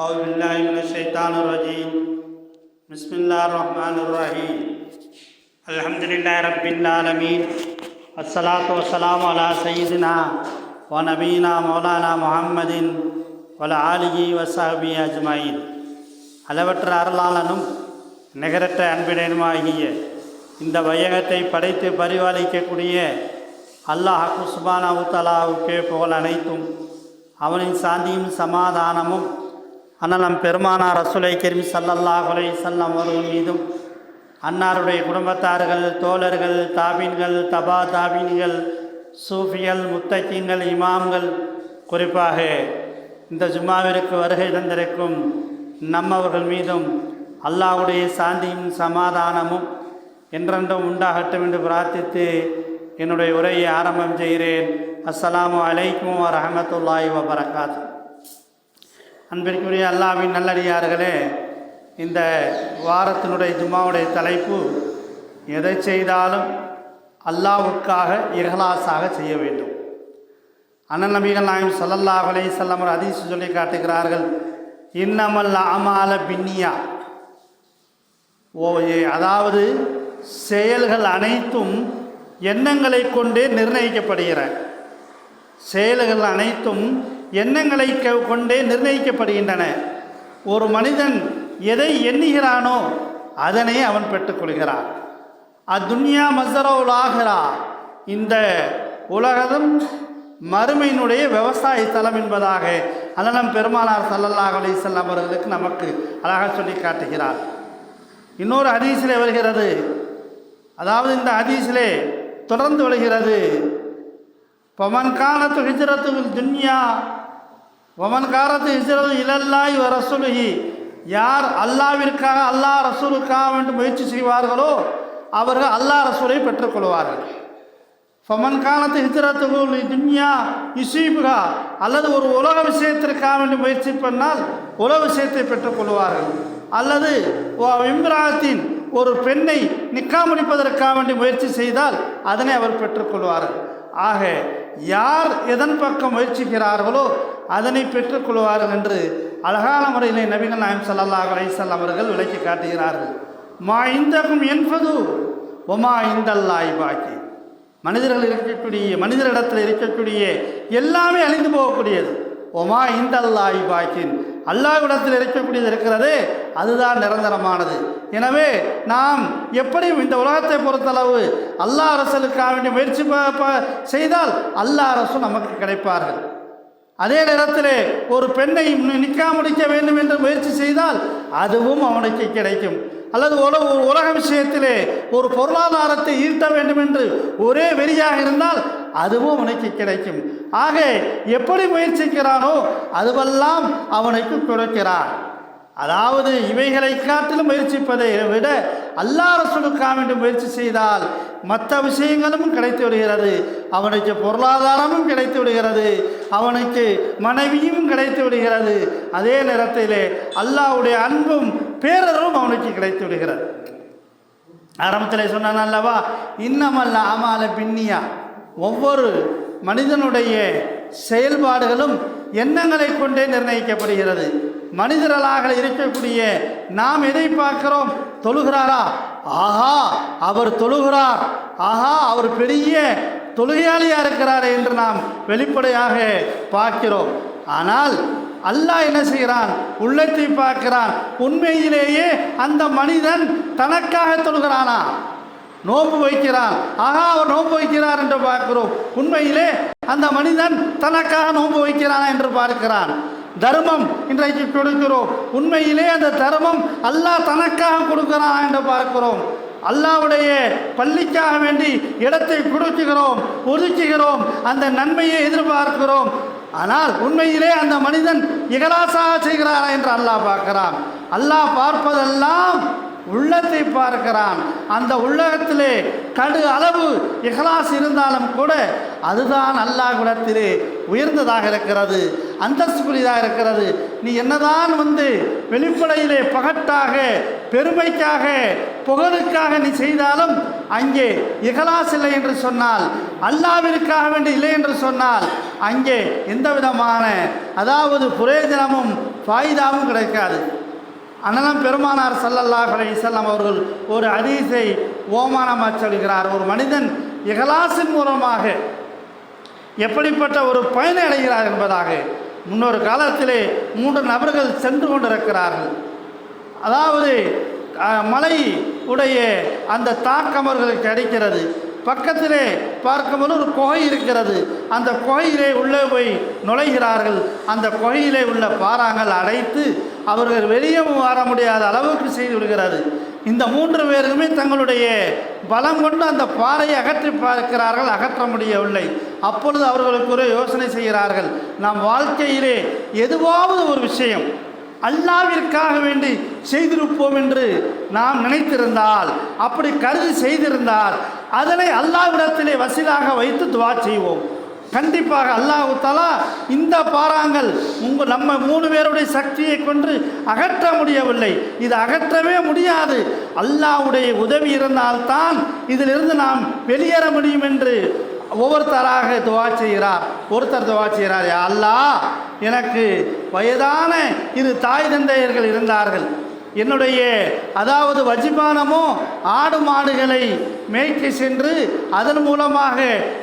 अबिल्लाशैतानरजीम बसमीम अलहमदिल्ला रबीआलमीन असलातम सईदना व नबीना मौलाना मोहम्मदिन வல ஆலிகி வசாபி அஜ்மாயின் அளவற்ற அருளாளனும் நிகரற்ற அன்பினனுமாகிய இந்த வையகத்தை படைத்து பரிபாலிக்கக்கூடிய அல்லாஹ் குஸ்பானா உத்தலாவுக்கே புகழ் அனைத்தும் அவனின் சாந்தியும் சமாதானமும் ஆனால் நம் பெருமானார் ரசுலை கெரிம் சல்லல்லாஹ் அலை செல்லம் அவர்கள் மீதும் அன்னாருடைய குடும்பத்தார்கள் தோழர்கள் தாபீன்கள் தபா தாபீன்கள் சூஃபிகள் முத்தக்கீங்கள் இமாம்கள் குறிப்பாக இந்த ஜும்மாவிற்கு வருகை தந்திருக்கும் நம்மவர்கள் மீதும் அல்லாஹ்வுடைய சாந்தியும் சமாதானமும் என்றென்றும் உண்டாகட்டும் என்று பிரார்த்தித்து என்னுடைய உரையை ஆரம்பம் செய்கிறேன். அஸ்ஸலாமு அலைக்கும் வரமத்துல்லாய் வபரகாத்து. அன்பிற்குரிய அல்லாவின் நல்லடியார்களே இந்த வாரத்தினுடைய ஜும்மாவுடைய தலைப்பு எதை செய்தாலும் அல்லாவுக்காக இகலாசாக செய்ய வேண்டும். அண்ணன் நபிகள் நாயம் ஸல்லல்லாஹு அலை வஸல்லம் அதிசு சொல்லி காட்டுகிறார்கள் இன்னமல் அமால பின்னியா. ஓ அதாவது செயல்கள் அனைத்தும் எண்ணங்களை கொண்டே நிர்ணயிக்கப்படுகிற செயல்கள் அனைத்தும் எண்ணங்களை கொண்டே நிர்ணயிக்கப்படுகின்றன. ஒரு மனிதன் எதை எண்ணுகிறானோ அதனை அவன் பெற்றுக்கொள்கிறான். அத்துன்யா மசரவுல் இந்த உலகம் மறுமையினுடைய விவசாய தலம் என்பதாக அண்ணலம் பெருமானார் சல்லல்லாஹ் அலி செல்லம் அவர்களுக்கு நமக்கு அழகாக சொல்லி காட்டுகிறார். இன்னொரு ஹதீஸிலே வருகிறது. அதாவது இந்த ஹதீஸிலே தொடர்ந்து வருகிறது. பமன் காலத்து துன்யா ஒமன் காரத்து ஹிஜ்ரத்து இலல்லாய் வ ரசூலுஹி யார் அல்லாவிற்காக அல்லாஹ் ரசூலுக்காக வேண்டும் முயற்சி செய்வார்களோ அவர்கள் அல்லாஹ் ரசூலை பெற்றுக்கொள்வார்கள். ஃபமன் காலத்து ஹிஜ்ரத்து துன்யா இசீபுகா அல்லது ஒரு உலக விஷயத்திற்காக வேண்டி முயற்சி பண்ணால் உலக விஷயத்தை பெற்றுக்கொள்வார்கள். அல்லது இம்ராத்தின் ஒரு பெண்ணை நிக்கா முடிப்பதற்காக வேண்டி முயற்சி செய்தால் அதனை அவர் பெற்றுக்கொள்வார்கள். ஆக யார் எதன் பக்கம் முயற்சிக்கிறார்களோ அதனை பெற்றுக்கொள்வார்கள் என்று அழகான முறையிலே நபிகள் நாயம் ஸல்லல்லாஹு அலைசல் அவர்கள் விளக்கி காட்டுகிறார்கள். மா இந்தகம் என்பது ஒமா இந்தல்லாய் பாக்கி. மனிதர்கள் இருக்கக்கூடிய மனிதரிடத்தில் இருக்கக்கூடிய எல்லாமே அழிந்து போகக்கூடியது. ஒமா இந்தல்லாய் பாக்கின். அல்லாஹ்விடத்தில் இருக்கக்கூடியது இருக்கிறதே அதுதான் நிரந்தரமானது. எனவே நாம் எப்படியும் இந்த உலகத்தை பொறுத்தளவு அல்லாஹ் அரசலுக்காக வேண்டிய முயற்சி செய்தால் அல்லாஹ் அரசும் நமக்கு கிடைப்பார்கள். அதே நேரத்தில் ஒரு பெண்ணை நிற்கா முடிக்க வேண்டும் என்று முயற்சி செய்தால் அதுவும் அவனுக்கு கிடைக்கும். அல்லது உலக உலக விஷயத்திலே ஒரு பொருளாதாரத்தை ஈர்த்த வேண்டும் என்று ஒரே வெறியாக இருந்தால் அதுவும் அவனுக்கு கிடைக்கும். ஆக எப்படி முயற்சிக்கிறானோ அதுவெல்லாம் அவனுக்கு கொடுக்கிறான் அதாவது இவைகளை காட்டிலும் முயற்சிப்பதை விட அல்லா ரசூலுக்காக வேண்டி முயற்சி செய்தால் மற்ற விஷயங்களும் கிடைத்து விடுகிறது. அவனுக்கு பொருளாதாரமும் கிடைத்து விடுகிறது. அவனுக்கு மனைவியும் கிடைத்து விடுகிறது. அதே நேரத்திலே அல்லாஹ்வுடைய அன்பும் பேரரும் அவனுக்கு கிடைத்து விடுகிறது. ஆரம்பத்தில் சொன்னான் அல்லவா இன்னமல்ல அமால பின்னியா? ஒவ்வொரு மனிதனுடைய செயல்பாடுகளும் எண்ணங்களை கொண்டே நிர்ணயிக்கப்படுகிறது. மனிதர்களாக இருக்கக்கூடிய நாம் எதை பார்க்கிறோம்? தொழுகிறாரா? ஆஹா அவர் தொழுகிறார். ஆஹா அவர் பெரிய தொழுகையாளியாக இருக்கிறார் என்று நாம் வெளிப்படையாக பார்க்கிறோம். ஆனால் அல்லாஹ் என்ன செய்கிறான்? உள்ளத்தை பார்க்கிறான். உண்மையிலேயே அந்த மனிதன் தனக்காக தொழுகிறானா? நோம்பு வைக்கிறான். ஆகா அவர் நோம்பு வைக்கிறார் என்று பார்க்கிறோம். உண்மையிலே அந்த மனிதன் தனக்காக நோன்பு வைக்கிறானா என்று பார்க்கிறான். தர்மம் இன்றைக்கு கொடுக்கிறோம். உண்மையிலே அந்த தர்மம் அல்லாஹ் தனக்காக கொடுக்கிறான் என்று பார்க்கிறோம். அல்லாவுடைய பள்ளிக்காக வேண்டி இடத்தை கொடுக்குகிறோம் ஒதுக்குகிறோம் அந்த நன்மையை எதிர்பார்க்கிறோம். ஆனால் உண்மையிலே அந்த மனிதன் இகலாசாக செய்கிறாரா என்று அல்லாஹ் பார்க்கிறான். அல்லாஹ் பார்ப்பதெல்லாம் உள்ளத்தை பார்க்கிறான். அந்த உள்ளகத்திலே கடு அளவு இஹ்லாஸ் இருந்தாலும் கூட அதுதான் அல்லாஹ் குலத்திலே உயர்ந்ததாக இருக்கிறது. அந்தஸ்துக்குரியதாக இருக்கிறது. நீ என்னதான் வந்து வெளிப்படையிலே பகட்டாக பெருமைக்காக புகழுக்காக நீ செய்தாலும் அங்கே இகலாஸ் இல்லை என்று சொன்னால் அல்லாவிற்காக வேண்டி இல்லை என்று சொன்னால் அங்கே எந்த விதமான அதாவது புரேஜனமும் ஃபாய்தாவும் கிடைக்காது. அண்ணலம் பெருமானார் ஸல்லல்லாஹு அலைஹி அவர்கள் ஒரு அதிசை ஓமானமாக சொல்கிறார். ஒரு மனிதன் இகலாசின் மூலமாக எப்படிப்பட்ட ஒரு பயனை அடைகிறார் என்பதாக. முன்னொரு காலத்திலே மூன்று நபர்கள் சென்று கொண்டிருக்கிறார்கள். அதாவது மலை உடைய அந்த தாக்கம் அவர்களுக்கு கிடைக்கிறது. பக்கத்திலே பார்க்கும்போது ஒரு குகை இருக்கிறது. அந்த குகையிலே உள்ளே போய் நுழைகிறார்கள். அந்த குகையிலே உள்ள பாறாங்கள் அடைத்து அவர்கள் வெளியே வர முடியாத அளவுக்கு செய்து விடுகிறது. இந்த மூன்று பேருமே தங்களுடைய பலம் கொண்டு அந்த பாறையை அகற்றி பார்க்கிறார்கள் அகற்ற முடியவில்லை. அப்பொழுது அவர்களுக்கு ஒரு யோசனை செய்கிறார்கள் நம் வாழ்க்கையிலே எதுவாவது ஒரு விஷயம் அல்லாவிற்காக வேண்டி செய்திருப்போம் என்று நாம் நினைத்திருந்தால் அப்படி கருதி செய்திருந்தால் அதனை அல்லாவிடத்திலே வசீலாக வைத்து துவா செய்வோம். கண்டிப்பாக அல்லாஹு இந்த பாறாங்கள் உங்கள் நம்ம மூணு பேருடைய சக்தியை கொண்டு அகற்ற முடியவில்லை. இது அகற்றவே முடியாது. அல்லாவுடைய உதவி இருந்தால்தான் இதிலிருந்து நாம் வெளியேற முடியும் என்று ஒவ்வொருத்தராக துவா செய்கிறார். ஒருத்தர் துவா செய்கிறார் அல்லா அல்லாஹ் எனக்கு வயதான இரு தாய் தந்தையர்கள் இருந்தார்கள். என்னுடைய அதாவது வஜிபானமோ ஆடு மாடுகளை மேய்க்க சென்று அதன் மூலமாக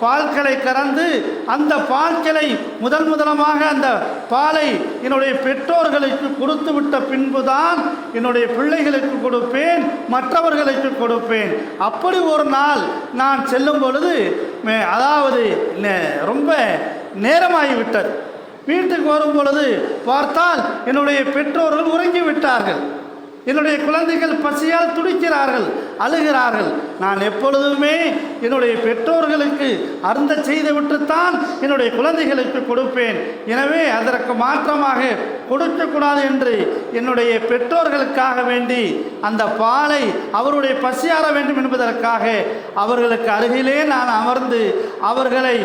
பால்களை கறந்து அந்த பால்களை முதல் முதலமாக அந்த பாலை என்னுடைய பெற்றோர்களுக்கு கொடுத்து விட்ட பின்புதான் என்னுடைய பிள்ளைகளுக்கு கொடுப்பேன் மற்றவர்களுக்கு கொடுப்பேன். அப்படி ஒரு நாள் நான் செல்லும் பொழுது மே- அதாவது ரொம்ப நேரமாகிவிட்டது. வீட்டுக்கு வரும் பொழுது பார்த்தால் என்னுடைய பெற்றோர்கள் உறங்கி விட்டார்கள் என்னுடைய குழந்தைகள் பசியால் துடிக்கிறார்கள் அழுகிறார்கள். நான் எப்பொழுதுமே என்னுடைய பெற்றோர்களுக்கு அருந்த செய்து விட்டுத்தான் என்னுடைய குழந்தைகளுக்கு கொடுப்பேன். எனவே அதற்கு மாற்றமாக கொடுக்கக்கூடாது என்று என்னுடைய பெற்றோர்களுக்காக வேண்டி அந்த பாலை அவருடைய பசியாற வேண்டும் என்பதற்காக அவர்களுக்கு அருகிலே நான் அமர்ந்து அவர்களை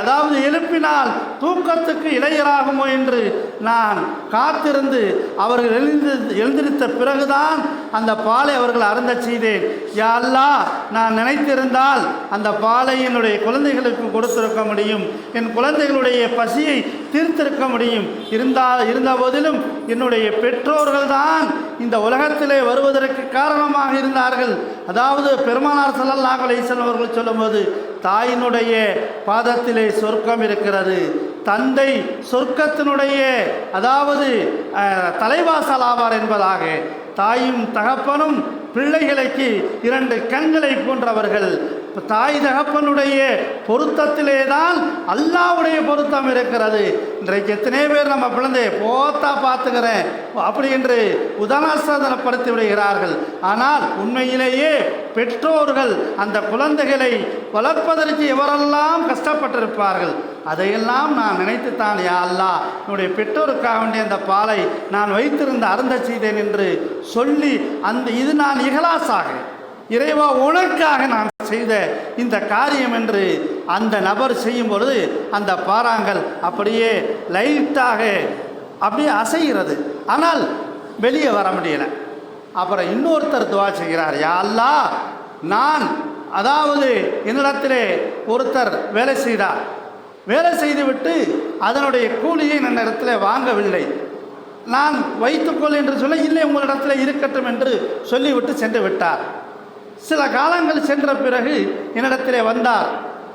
அதாவது எழுப்பினால் தூக்கத்துக்கு இடையராகுமோ என்று நான் காத்திருந்து அவர்கள் எழுந்து எழுந்திருத்த பிறகுதான் அந்த பாலை அவர்கள் அருந்த செய்தேன். யா நான் நினைத்திருந்தால் அந்த பாலை என்னுடைய குழந்தைகளுக்கு கொடுத்திருக்க முடியும். என் குழந்தைகளுடைய பசியை தீர்த்திருக்க முடியும். இருந்தால் இருந்த போதிலும் என்னுடைய பெற்றோர்கள் தான் இந்த உலகத்திலே வருவதற்கு காரணமாக இருந்தார்கள். அதாவது பெருமானார் ஸல்லல்லாஹு அலைஹி அவர்கள் சொல்லும்போது தாயினுடைய பாதத்திலே சொர்க்கம் இருக்கிறது. தந்தை சொர்க்கத்தினுடைய அதாவது தலைவாசல் ஆவார் என்பதாக. தாயும் தகப்பனும் பிள்ளைகளுக்கு இரண்டு கண்களை போன்றவர்கள். தாய் தகப்பனுடைய பொருத்தத்திலே தான் அல்லாவுடைய பொருத்தம் இருக்கிறது. இன்றைக்கு எத்தனை பேர் நம்ம குழந்தைய போத்தா பார்த்துக்கிறேன். அப்படி என்று உதாரணப்படுத்தி விடுகிறார்கள். ஆனால் உண்மையிலேயே பெற்றோர்கள் அந்த குழந்தைகளை வளர்ப்பதற்கு எவரெல்லாம் கஷ்டப்பட்டிருப்பார்கள் அதையெல்லாம் நான் நினைத்துத்தான் யா அல்லா என்னுடைய பெற்றோருக்காக வேண்டிய அந்த பாலை நான் வைத்திருந்த அருந்த செய்தேன் என்று சொல்லி அந்த இது நான் இகலாசாக இறைவா உனக்காக நான் செய்த இந்த காரியம் என்று அந்த நபர் செய்யும் பொழுது அந்த பாறாங்கள் அப்படியே லைட்டாக அப்படியே அசைகிறது. ஆனால் வெளியே வர முடியலை. அப்புறம் இன்னொருத்தர் துவா செய்கிறார். யா அல்லாஹ் நான் அதாவது என்னிடத்திலே ஒருத்தர் வேலை செய்தார். வேலை செய்துவிட்டு அதனுடைய கூலியை நான் இடத்துல வாங்கவில்லை. நான் வைத்துக்கொள் என்று சொல்ல இல்லை உங்களிடத்தில் இருக்கட்டும் என்று சொல்லிவிட்டு சென்று விட்டார். சில காலங்கள் சென்ற பிறகு என்னிடத்திலே வந்தார்.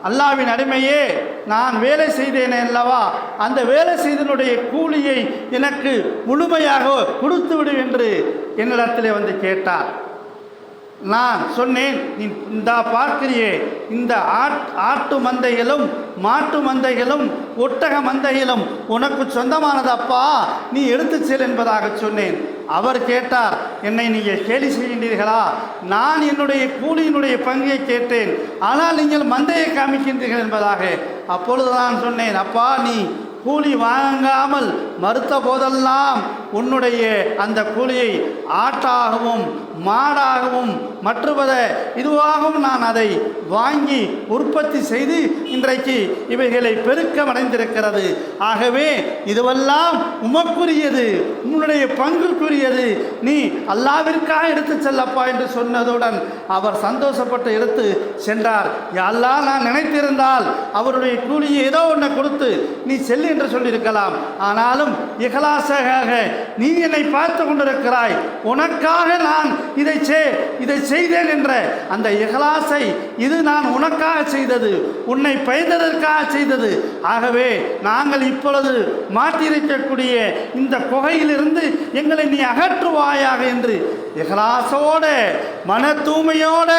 அல்லாவின் அடிமையே நான் வேலை செய்தேனே அல்லவா? அந்த வேலை செய்தனுடைய கூலியை எனக்கு முழுமையாக கொடுத்து விடு என்று என்னிடத்திலே வந்து கேட்டார். நான் சொன்னேன் நீ இந்த பார்க்கிறியே இந்த ஆட் ஆட்டு மந்தைகளும் மாட்டு மந்தைகளும் ஒட்டக மந்தைகளும் உனக்கு சொந்தமானதப்பா? நீ எடுத்து செல் என்பதாக சொன்னேன். அவர் கேட்டார் என்னை நீங்கள் கேலி செய்கின்றீர்களா? நான் என்னுடைய கூலியினுடைய பங்கை கேட்டேன். ஆனால் நீங்கள் மந்தையை காமிக்கின்றீர்கள் என்பதாக. அப்பொழுது நான் சொன்னேன் அப்பா நீ கூலி வாங்காமல் மறுத்த போதெல்லாம் உன்னுடைய அந்த கூலியை ஆட்டாகவும் மாடாகவும் மற்றுவத இதுவாகவும் நான் அதை வாங்கி உற்பத்தி செய்து இன்றைக்கு இவைகளை பெருக்கமடைந்திருக்கிறது. ஆகவே இதுவெல்லாம் உமக்குரியது உன்னுடைய பங்குக்குரியது. நீ அல்லாவிற்காக எடுத்து செல்லப்பா என்று சொன்னதுடன் அவர் சந்தோஷப்பட்டு எடுத்து சென்றார். எல்லாம் நான் நினைத்திருந்தால் அவருடைய கூலியை ஏதோ ஒன்றை கொடுத்து நீ செல்லு என்று சொல்லியிருக்கலாம். ஆனாலும் இகலாசகாக நீ என்னை பார்த்து கொண்டிருக்கிறாய். உனக்காக நான் இதை சே இதை செய்தேன் என்ற அந்த இகலாசை இது நான் உனக்காக செய்தது உன்னை பயந்ததற்காக செய்தது. ஆகவே நாங்கள் இப்பொழுது மாற்றியிருக்கக்கூடிய இந்த குகையிலிருந்து எங்களை நீ அகற்றுவாயாக என்று இகலாசோட மன தூய்மையோட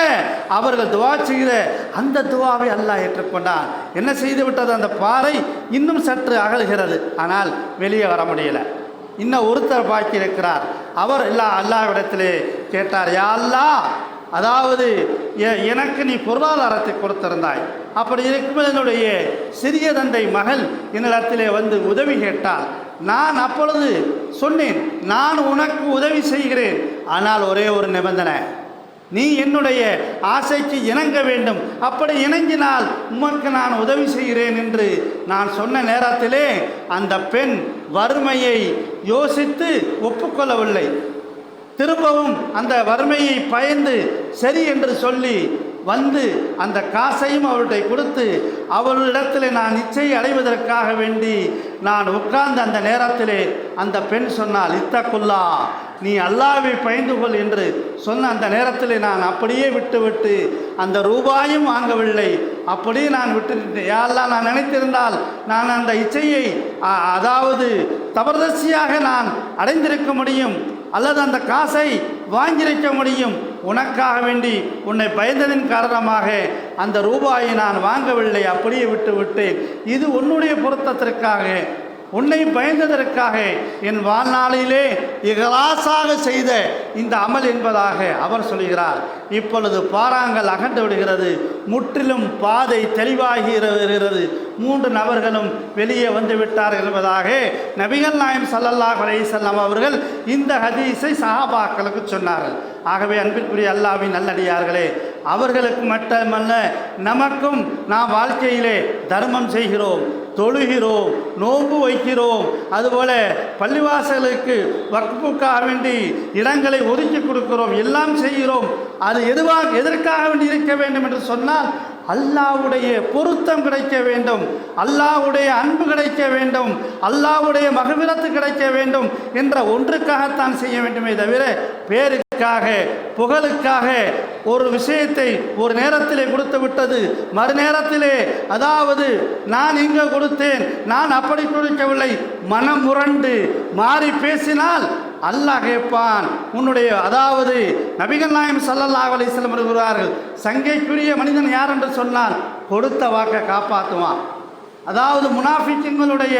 அவர்கள் துவா செய்கிற அந்த துவாவை அல்லாஹ் ஏற்றுக்கொண்டான். என்ன செய்து விட்டது அந்த பாறை இன்னும் சற்று அகல்கிறது. ஆனால் வெளியே வர முடியலை. இன்னும் ஒருத்தர் பாக்கி இருக்கிறார் அவர் எல்லா அல்லாவிடத்திலே கேட்டார் யா அதாவது எ- எனக்கு நீ பொருளாதாரத்தை கொடுத்திருந்தாய். அப்படி இருக்கும்போது என்னுடைய சிறிய தந்தை மகள் என்னிடத்திலே வந்து உதவி கேட்டாள் நான் அப்பொழுது சொன்னேன் நான் உனக்கு உதவி செய்கிறேன். ஆனால் ஒரே ஒரு நிபந்தனை நீ என்னுடைய ஆசைக்கு இணங்க வேண்டும். அப்படி இணங்கினால் உமக்கு நான் உதவி செய்கிறேன் என்று நான் சொன்ன நேரத்திலே அந்த பெண் வறுமையை யோசித்து ஒப்புக்கொள்ளவில்லை. திரும்பவும் அந்த வறுமையை பயந்து சரி என்று சொல்லி வந்து அந்த காசையும் அவர்கிட்ட கொடுத்து அவளிடத்தில் நான் நிச்சயம் அடைவதற்காக வேண்டி நான் உட்கார்ந்த அந்த நேரத்திலே அந்த பெண் சொன்னால் இத்தக்குல்லா நீ அல்லாவை பயந்து கொள் என்று சொன்ன அந்த நேரத்தில் நான் அப்படியே விட்டுவிட்டு அந்த ரூபாயும் வாங்கவில்லை. அப்படியே நான் விட்டிருந்தேன் யாரெல்லாம் நான் நினைத்திருந்தால் நான் அந்த இச்சையை அதாவது தபர்தர்சியாக நான் அடைந்திருக்க முடியும் அல்லது அந்த காசை வாங்கியிருக்க முடியும் உனக்காக வேண்டி உன்னை பயந்ததின் காரணமாக அந்த ரூபாயை நான் வாங்கவில்லை அப்படியே விட்டு விட்டேன் இது உன்னுடைய பொருத்தத்திற்காக. உன்னை பயந்ததற்காக என் வாழ்நாளிலே இகலாசாக செய்த இந்த அமல் என்பதாக அவர் சொல்கிறார். இப்பொழுது பாறாங்கல் அகன்று விடுகிறது. முற்றிலும் பாதை தெளிவாகி வருகிறது மூன்று நபர்களும் வெளியே வந்து விட்டார்கள் என்பதாக நபிகள் நாயம் சல்லல்லா அலைஹி அவர்கள் இந்த ஹதீஸை சஹாபாக்களுக்கு சொன்னார்கள். ஆகவே அன்பிற்குரிய அல்லாவின் நல்லடியார்களே அவர்களுக்கு மட்டுமல்ல நமக்கும் நாம் வாழ்க்கையிலே தர்மம் செய்கிறோம். தொழுகிறோம் நோன்பு வைக்கிறோம் அதுபோல் பள்ளிவாசலுக்கு வக்புக்காக வேண்டி இடங்களை ஒதுக்கி கொடுக்கிறோம் எல்லாம் செய்கிறோம். அது எதுவாக எதற்காக வேண்டி இருக்க வேண்டும் என்று சொன்னால் அல்லாஹ்வுடைய பொருத்தம் கிடைக்க வேண்டும் அல்லாவுடைய அன்பு கிடைக்க வேண்டும் அல்லாஹ்வுடைய மகவிரத்து கிடைக்க வேண்டும் என்ற ஒன்றுக்காகத்தான் செய்ய வேண்டுமே தவிர பேருக்காக புகழுக்காக ஒரு விஷயத்தை ஒரு நேரத்திலே கொடுத்து விட்டது. மறுநேரத்திலே அதாவது நான் இங்கே கொடுத்தேன் நான் அப்படி கொடுக்கவில்லை. மனம் முரண்டு மாறி பேசினால் அல்லாஹ் கேட்பான். உன்னுடைய அதாவது நபிகள் நாயம் சல்லல்லாஹ் அலைஹி வஸல்லம் வருகிறார்கள் சங்கைக்குரிய மனிதன் யார் என்று சொன்னால் கொடுத்த வாக்கை காப்பாற்றுவான். அதாவது முனாஃபிக்கின்களுடைய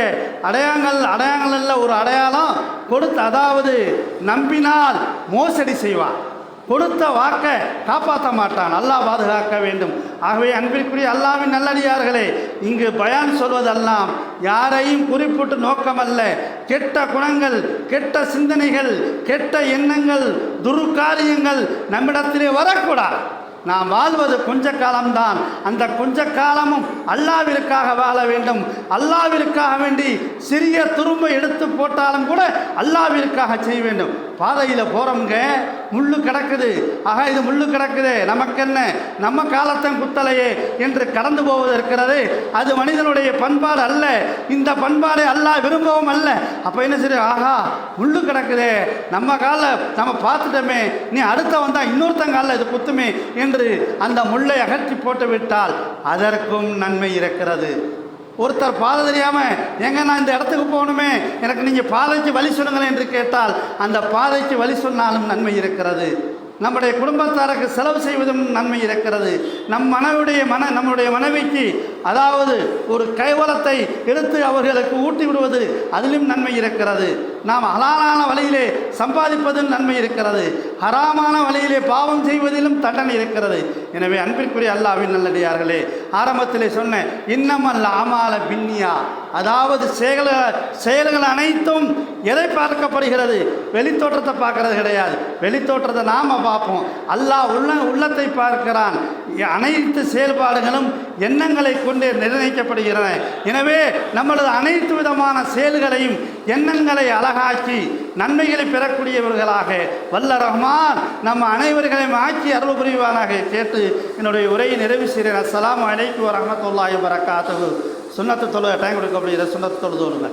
அடையாளங்கள் அடையாளங்கள் ஒரு அடையாளம் கொடுத்து அதாவது நம்பினால் மோசடி செய்வான். கொடுத்த வாக்கை காப்பாற்ற மாட்டான். அல்லாஹ் பாதுகாக்க வேண்டும். ஆகவே அன்பிற்குரிய அல்லாவின் நல்லடியார்களே இங்கு பயான் சொல்வதெல்லாம் யாரையும் குறிப்பிட்டு நோக்கமல்ல. கெட்ட குணங்கள் கெட்ட சிந்தனைகள் கெட்ட எண்ணங்கள் துருக்காரியங்கள் நம்மிடத்திலே வரக்கூடாது. நாம் வாழ்வது கொஞ்ச காலம்தான். அந்த கொஞ்ச காலமும் அல்லாவிற்காக வாழ வேண்டும். அல்லாவிற்காக வேண்டி சிறிய துரும்பை எடுத்து போட்டாலும் கூட அல்லாவிற்காக செய்ய வேண்டும். பாதையில் போகிறவங்க முள்ளு கிடக்குது. ஆகா இது முள்ளு கிடக்குது. நமக்கு என்ன நம்ம காலத்தன் குத்தலையே என்று கடந்து போவது இருக்கிறது. அது மனிதனுடைய பண்பாடு அல்ல. இந்த பண்பாடு அல்ல விரும்பவும் அல்ல. அப்போ என்ன சரி ஆஹா முள்ளு கிடக்குதே. நம்ம கால நம்ம பார்த்துட்டோமே. நீ அடுத்த வந்தால் இன்னொருத்தன் காலில் இது குத்துமே என்று அந்த முள்ளை அகற்றி போட்டு விட்டால் அதற்கும் நன்மை இருக்கிறது. ஒருத்தர் பாதை தெரியாமல் எங்க நான் இந்த இடத்துக்கு போகணுமே? எனக்கு நீங்கள் பாதைக்கு வழி சொல்லுங்களேன் என்று கேட்டால் அந்த பாதைக்கு வழி சொன்னாலும் நன்மை இருக்கிறது. நம்முடைய குடும்பத்தாருக்கு செலவு செய்வதும் நன்மை இருக்கிறது. நம் மனைவிடைய மன நம்முடைய மனைவிக்கு அதாவது ஒரு கைவலத்தை எடுத்து அவர்களுக்கு ஊட்டி விடுவது அதிலும் நன்மை இருக்கிறது. நாம் ஹலாலான வழியிலே சம்பாதிப்பதில் நன்மை இருக்கிறது. ஹராமான வழியிலே பாவம் செய்வதிலும் தண்டனை இருக்கிறது. எனவே அன்பிற்குரிய அல்லாவின் நல்லடியார்களே ஆரம்பத்திலே சொன்ன இன்னமல்ல அமால பின்னியா? அதாவது செயல செயல்கள் அனைத்தும் எதை பார்க்கப்படுகிறது? வெளித்தோற்றத்தை பார்க்கறது கிடையாது. வெளித்தோற்றத்தை நாம் பார்ப்போம். அல்லாஹ் உள்ள உள்ளத்தை பார்க்கிறான். அனைத்து செயல்பாடுகளும் எண்ணங்களை கொண்டு நிர்ணயிக்கப்படுகின்றன எனவே நம்மளது அனைத்து விதமான செயல்களையும் எண்ணங்களை அழகாக்கி நன்மைகளை பெறக்கூடியவர்களாக வல்ல ரஹ்மான் நம்ம அனைவர்களையும் ஆக்கி அருள் புரிவானாக கேட்டு என்னுடைய உரையை நிறைவு செய்கிறேன். அஸ்லாம் அழைக்கு வரமத்துல்லாஹி வரகாத்துஹு சுண்ணத்து தொழுகை டைம் கொடுக்கப்படுகிற சுண்ணத்து தொழுது